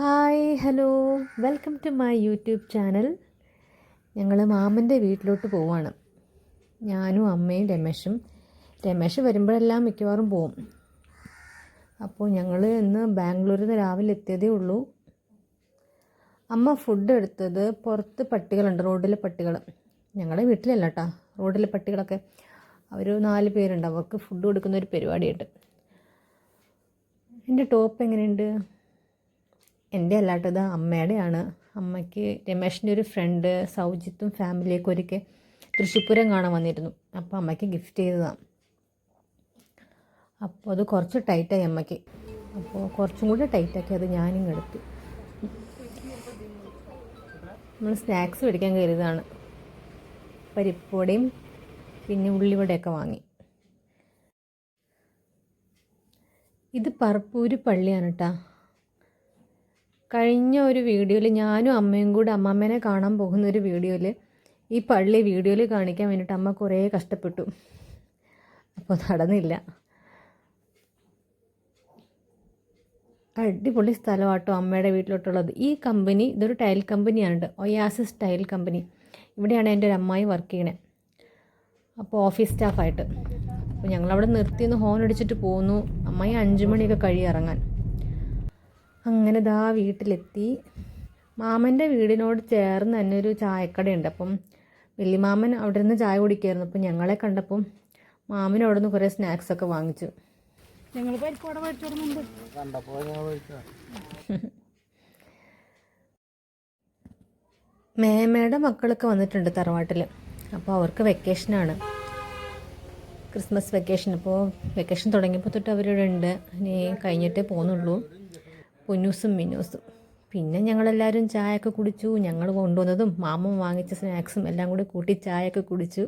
Hi hello. Welcome to my YouTube channel. ഞങ്ങൾ മാമന്റെ വീട്ടിലോട്ട് പോവാണ്. ഞാനും അമ്മയും രമേശും. രമേശ് വരുമ്പോഴെല്ലാം മിക്കവാറും പോവും. അപ്പോൾ ഞങ്ങൾ ഇന്ന് ബാംഗ്ലൂരിൽ നിന്ന് രാവിലെ എത്തിയതേ ഉള്ളൂ. അമ്മ ഫുഡ് എടുത്തത് പുറത്ത് പട്ടികളുണ്ട് റോഡിലെ പട്ടികൾ ഞങ്ങളുടെ വീട്ടിലല്ല കേട്ടോ റോഡിലെ പട്ടികളൊക്കെ. അവർ നാല് പേരുണ്ട് അവർക്ക് ഫുഡ് കൊടുക്കുന്ന ഒരു പരിപാടിയുണ്ട്. എന്റെ ടോപ്പ് എങ്ങനെയുണ്ട്? എന്റെ അല്ലാട്ടത് അമ്മയുടെയാണ്. അമ്മയ്ക്ക് രമേഷിന്റെ ഒരു ഫ്രണ്ട് സൗജിത്തും ഫാമിലിയൊക്കെ ഒരിക്കൽ തൃശ്ശൂപ്പൂരം കാണാൻ വന്നിരുന്നു. അപ്പോൾ അമ്മയ്ക്ക് ഗിഫ്റ്റ് ചെയ്തതാണ് അപ്പോൾ അത് കുറച്ച് ടൈറ്റായി അമ്മയ്ക്ക്. അപ്പോൾ കുറച്ചും കൂടി ടൈറ്റാക്കി അത് ഞാനും എടുത്തു. നമ്മൾ സ്നാക്സ് മേടിക്കാൻ കയറിയതാണ് പരിപ്പുവടയും പിന്നെ ഉള്ളിവടയൊക്കെ വാങ്ങി. ഇത് പറപ്പൂര് പള്ളിയാണ് കേട്ടോ കഴിഞ്ഞ ഒരു വീഡിയോയിൽ ഞാനും അമ്മയും കൂടെ അമ്മമ്മേനെ കാണാൻ പോകുന്ന ഒരു വീഡിയോയിൽ ഈ പള്ളി വീഡിയോയിൽ കാണിക്കാൻ വേണ്ടിയിട്ട് അമ്മ കുറേ കഷ്ടപ്പെട്ടു. അപ്പോൾ നടന്നില്ല. അടിപൊളി സ്ഥലമാട്ടോ അമ്മയുടെ വീട്ടിലോട്ടുള്ളത്. ഈ കമ്പനി ഇതൊരു ടൈൽ കമ്പനിയാണ് ഒയാസിസ് ടൈൽ കമ്പനി. ഇവിടെയാണ് എന്റെ ഒരു അമ്മായി വർക്ക് ചെയ്യണേ. അപ്പോൾ ഓഫീസ് സ്റ്റാഫായിട്ട് അപ്പോൾ ഞങ്ങളവിടെ നിർത്തിയെന്ന് ഹോൺ അടിച്ചിട്ട് പോന്നു. അമ്മായി അഞ്ച് മണിയൊക്കെ കഴിയിറങ്ങാൻ അങ്ങനെ ദാ വീട്ടിലെത്തി. മാമന്റെ വീടിനോട് ചേർന്ന് തന്നെ ഒരു ചായക്കടയുണ്ട്. അപ്പം വലിയമാമൻ അവിടെ നിന്ന് ചായ കുടിക്കായിരുന്നു. അപ്പം ഞങ്ങളെ കണ്ടപ്പം മാമൻ അവിടെ നിന്ന് കുറേ സ്നാക്സൊക്കെ വാങ്ങിച്ചു. ഞങ്ങൾ പരിപ്പോടെ മേടിച്ചോടുന്നുണ്ട് മേമയുടെ മക്കളൊക്കെ വന്നിട്ടുണ്ട് തറവാട്ടിൽ അപ്പോൾ അവർക്ക് വെക്കേഷനാണ് ക്രിസ്മസ് വെക്കേഷൻ അപ്പോൾ വെക്കേഷൻ തുടങ്ങിയപ്പോൾ തൊട്ട് അവരിവിടെ ഉണ്ട് ഇനി കഴിഞ്ഞിട്ടേ പോകുന്നുള്ളൂ. പൊന്നൂസും മിന്നൂസും. പിന്നെ ഞങ്ങളെല്ലാവരും ചായയൊക്കെ കുടിച്ചു. ഞങ്ങൾ കൊണ്ടുവന്നതും മാമൻ വാങ്ങിച്ച സ്നാക്സും എല്ലാം കൂടി കൂട്ടി ചായയൊക്കെ കുടിച്ചു.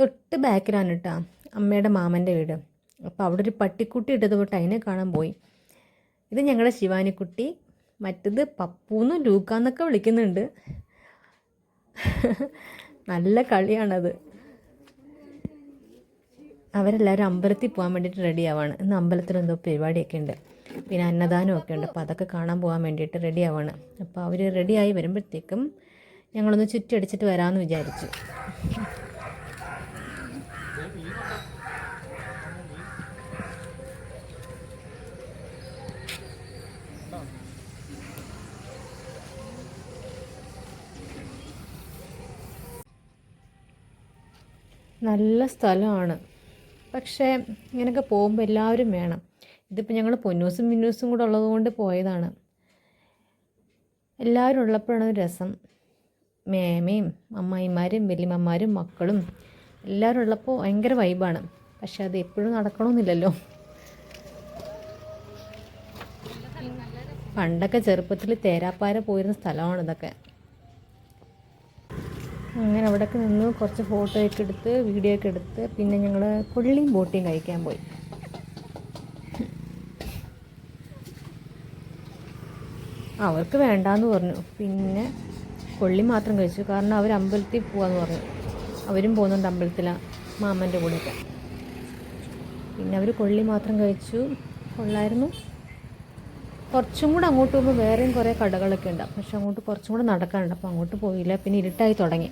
തൊട്ട് ബാക്കിലാണ് കേട്ടോ അമ്മയുടെ മാമന്റെ വീട്. അപ്പോൾ അവിടെ ഒരു പട്ടിക്കുട്ടി ഇട്ടത് തൊട്ട് അതിനെ കാണാൻ പോയി. ഇത് ഞങ്ങളുടെ ശിവാനിക്കുട്ടി. മറ്റത് പപ്പൂന്നും ലൂക്കാന്നൊക്കെ വിളിക്കുന്നുണ്ട്. നല്ല കളിയാണത്. അവരെല്ലാവരും അമ്പലത്തിൽ പോകാൻ വേണ്ടിയിട്ട് റെഡി ആവാണ്. ഇന്ന് അമ്പലത്തിൽ എന്തോ പരിപാടിയൊക്കെ ഉണ്ട്. പിന്നെ അന്നദാനം ഒക്കെ ഉണ്ട്. അപ്പോൾ അതൊക്കെ കാണാൻ പോകാൻ വേണ്ടിയിട്ട് റെഡി ആവാണ്. അപ്പോൾ അവർ റെഡിയായി വരുമ്പോഴത്തേക്കും ഞങ്ങളൊന്ന് ചുറ്റടിച്ചിട്ട് വരാമെന്ന് വിചാരിച്ചു. നല്ല സ്ഥലമാണ്. പക്ഷേ ഇങ്ങനെയൊക്കെ പോകുമ്പോൾ എല്ലാവരും വേണം. ഇതിപ്പോൾ ഞങ്ങൾ പൊന്നൂസും മിന്നൂസും കൂടെ ഉള്ളതുകൊണ്ട് പോയതാണ്. എല്ലാവരും ഉള്ളപ്പോഴാണ് ഒരു രസം. മേമയും അമ്മായിമാരും വലിയമ്മമാരും മക്കളും എല്ലാവരും ഉള്ളപ്പോൾ ഭയങ്കര വൈബാണ്. പക്ഷെ അത് എപ്പോഴും നടക്കണമെന്നില്ലല്ലോ പണ്ടൊക്കെ ചെറുപ്പത്തിൽ തേരാപ്പാര പോയിരുന്ന സ്ഥലമാണ് ഇതൊക്കെ. അങ്ങനെ അവിടെയൊക്കെ നിന്ന് കുറച്ച് ഫോട്ടോയൊക്കെ എടുത്ത് വീഡിയോ ഒക്കെ എടുത്ത് പിന്നെ ഞങ്ങൾ കൊള്ളിയും ബോട്ടിയും കഴിക്കാൻ പോയി. അവർക്ക് വേണ്ടാന്ന് പറഞ്ഞു. പിന്നെ കൊള്ളി മാത്രം കഴിച്ചു. കാരണം അവർ അമ്പലത്തിൽ പോവാന്ന് പറഞ്ഞു. അവരും പോകുന്നുണ്ട് അമ്പലത്തിലാണ് മാമന്റെ കൂടെയൊക്കെ. പിന്നെ അവർ കൊള്ളി മാത്രം കഴിച്ചു. കൊള്ളായിരുന്നു. കുറച്ചും കൂടെ അങ്ങോട്ട് പോകുമ്പോൾ വേറെയും കുറേ കടകളൊക്കെ ഉണ്ട്. പക്ഷെ അങ്ങോട്ട് കുറച്ചും കൂടെ നടക്കാനുണ്ട്. അപ്പോൾ അങ്ങോട്ട് പോയില്ല. പിന്നെ ഇരുട്ടായി തുടങ്ങി.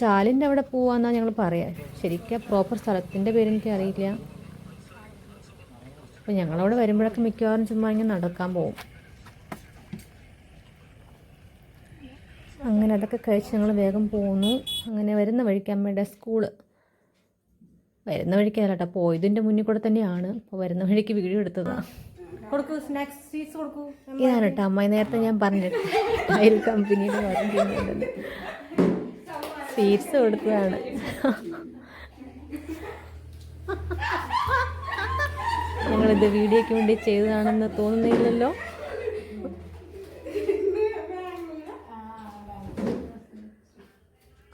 ചാലിന്റെ അവിടെ പോവാന്നാണ് ഞങ്ങൾ പറയാം. ശരിക്കും പ്രോപ്പർ സ്ഥലത്തിന്റെ പേരെനിക്ക് അറിയില്ല അപ്പോൾ ഞങ്ങളവിടെ വരുമ്പോഴൊക്കെ മിക്കവാറും ചുമ്മാ ഇങ്ങനെ നടക്കാൻ പോകും അങ്ങനെ അതൊക്കെ കഴിച്ച് ഞങ്ങൾ വേഗം പോന്നു. അങ്ങനെ വരുന്ന വഴിക്ക് അമ്മയുടെ സ്കൂൾ. വരുന്ന വഴിക്ക് അല്ല കേട്ടോ പോയതിന്റെ മുന്നിൽ കൂടെ തന്നെയാണ്. അപ്പോൾ വരുന്ന വഴിക്ക് വീഡിയോ എടുത്തതാണ് ഇതാണ് കേട്ടോ അമ്മായി നേരത്തെ ഞാൻ പറഞ്ഞിട്ട് ടൈൽ കമ്പനിയുടെ വർക്ക് ചെയ്യുന്നുണ്ട് സ്വീറ്റ്സ് കൊടുത്തതാണ്. ഞങ്ങളിത് വീഡിയോയ്ക്ക് വേണ്ടി ചെയ്തതാണെന്ന് തോന്നുന്നില്ലല്ലോ.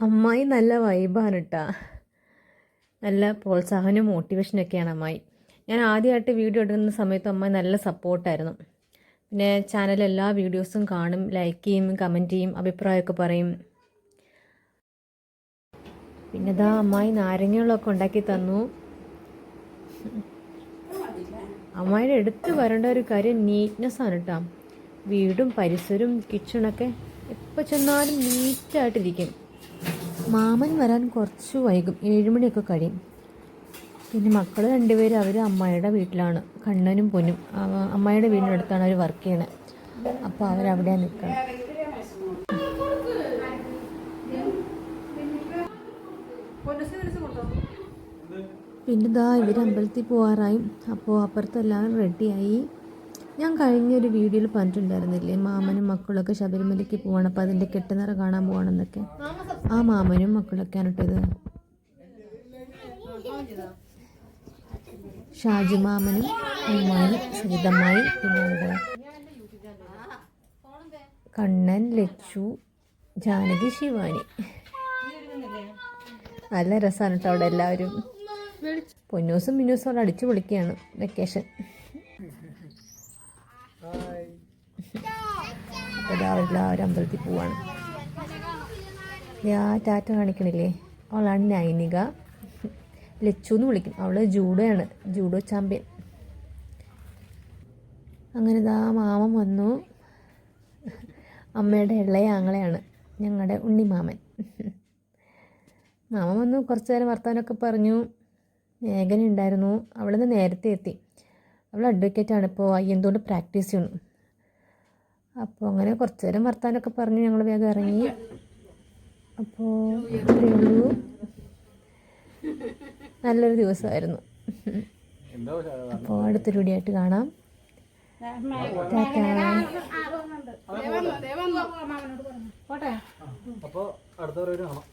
അമ്മായി നല്ല വൈബാണ് കേട്ടാ നല്ല പ്രോത്സാഹനവും മോട്ടിവേഷനൊക്കെയാണ് അമ്മായി. ഞാൻ ആദ്യമായിട്ട് വീഡിയോ എടുക്കുന്ന സമയത്ത് അമ്മായി നല്ല സപ്പോർട്ടായിരുന്നു പിന്നെ ചാനൽ എല്ലാ വീഡിയോസും കാണും ലൈക്ക് ചെയ്യും കമന്റ് ചെയ്യും അഭിപ്രായമൊക്കെ പറയും. പിന്നെ ഇതാ അമ്മായി നാരങ്ങകളൊക്കെ ഉണ്ടാക്കി തന്നു. അമ്മായിയുടെ എടുത്ത് വരേണ്ട ഒരു കാര്യം നീറ്റ്നെസ് ആണ് കേട്ടോ വീടും പരിസരവും കിച്ചണൊക്കെ എപ്പോൾ ചെന്നാലും നീറ്റായിട്ടിരിക്കും മാമൻ വരാൻ കുറച്ച് വൈകും ഏഴുമണിയൊക്കെ കഴിയും. പിന്നെ മക്കൾ രണ്ടുപേരും അവർ അമ്മയുടെ വീട്ടിലാണ്. കണ്ണനും പൊന്നും അമ്മയുടെ അമ്മായിയുടെ വീടിനടുത്താണ് അവർ വർക്ക് ചെയ്യണത് അപ്പോൾ അവരവിടെ നിൽക്കണം മനസ്സ് കൊടുത്തോ? പിന്നെ ഇതാ ഇവർ അമ്പലത്തിൽ പോകാറായി അപ്പോൾ അപ്പുറത്തെല്ലാം റെഡിയായി ഞാൻ കഴിഞ്ഞൊരു വീഡിയോയിൽ പറഞ്ഞിട്ടുണ്ടായിരുന്നില്ലേ മാമനും മക്കളൊക്കെ ശബരിമലയ്ക്ക് പോകണം അപ്പോൾ അതിന്റെ കെട്ടുനിറ കാണാൻ പോകണമെന്നൊക്കെ ആ മാമനും മക്കളൊക്കെയാണ് കേട്ടോ ഷാജു മാമനും അമ്മായി സരിതമ്മായി പിന്നെ കണ്ണൻ ലച്ചു ജാനകി ശിവാനി. നല്ല രസമാണ് കേട്ടോ അവിടെ എല്ലാവരും. പൊന്നൂസും മിന്നൂസും അവിടെ അടിച്ചു പൊളിക്കുകയാണ്. വെക്കേഷൻ എല്ലാവരും അമ്പലത്തിൽ പോവാണ്. ഞാൻ ടാറ്റ കാണിക്കണില്ലേ? അവളാണ് നൈനിക. ലച്ചു എന്ന് വിളിക്കും. അവൾ ജൂഡോയാണ്. Judo champion. അങ്ങനെ ദാ മാമൻ വന്നു. അമ്മയുടെ ഇളയ ആങ്ങളെയാണ്. ഞങ്ങളുടെ ഉണ്ണിമാമൻ. മാമൻ വന്നു. കുറച്ച് നേരം വർത്താനമൊക്കെ പറഞ്ഞു. മേഘന ഉണ്ടായിരുന്നു അവളിന്ന് നേരത്തെ എത്തി. അവൾ അഡ്വക്കേറ്റാണ് ഇപ്പോൾ എന്തുകൊണ്ട് പ്രാക്ടീസ് ചെയ്യുന്നു അപ്പോൾ അങ്ങനെ കുറച്ച് നേരം വർത്താനൊക്കെ പറഞ്ഞു ഞങ്ങൾ വേഗം ഇറങ്ങി. അപ്പോൾ ഉള്ളൂ. നല്ലൊരു ദിവസമായിരുന്നു. അപ്പോൾ അടുത്തൊരു വീഡിയോ കാണാം. അപ്പോൾ അടുത്ത ഒരു കാണാം.